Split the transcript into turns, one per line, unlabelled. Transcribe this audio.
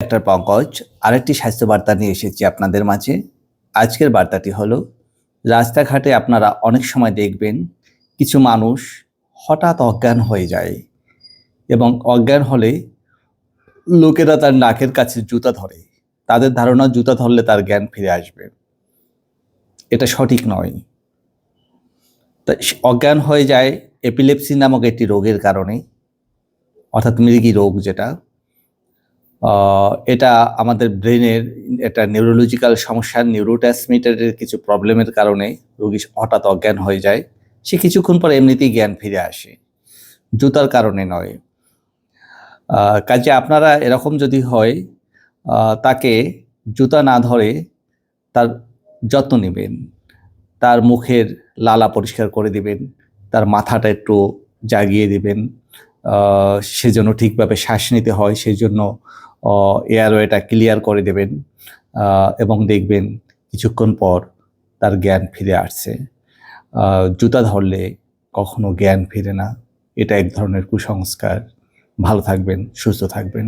Doctor Pankaj আরেকটি স্বাস্থ্য বার্তা নিয়ে এসেছি আপনাদের মাঝে। আজকের বার্তাটি হলো, রাস্তাঘাটে আপনারা অনেক সময় দেখবেন কিছু মানুষ হঠাৎ অজ্ঞান হয়ে যায় এবং অজ্ঞান হলে লোকেরা তার নাকের কাছে জুতা ধরে। তাদের ধারণা জুতা ধরলে তার জ্ঞান ফিরে আসবে। এটা সঠিক নয়। তা অজ্ঞান হয়ে যায় এপিলেপসি নামক একটি রোগের কারণে, অর্থাৎ মৃগী রোগ যেটা। এটা আমাদের ব্রেনের একটা নিউরোলজিক্যাল সমস্যা নিউরোট্রান্সমিটারের কিছু প্রবলেমের কারণে রোগী হঠাৎ অজ্ঞান হয়ে যায়। সে কিছুক্ষণ পর এমনিতেই জ্ঞান ফিরে আসে। জুতার কারণে নয়। কাজে আপনারা এরকম যদি হয় তাকে জুতা না ধরে তার যত্ন নেবেন। তার মুখের লালা পরিষ্কার করে দিবেন। তার মাথাটা একটু জাগিয়ে দিবেন। আহ, সে যেন ঠিকভাবে শ্বাস নিতে হয় সেই জন্য এয়ারওয়েটা ক্লিয়ার করে দেবেন এবং দেখবেন কিছুক্ষণ পর তার জ্ঞান ফিরে আসছে। জুতা ধরলে কখনো জ্ঞান ফিরে না। এটা এক ধরনের কুসংস্কার। ভালো থাকবেন, সুস্থ থাকবেন।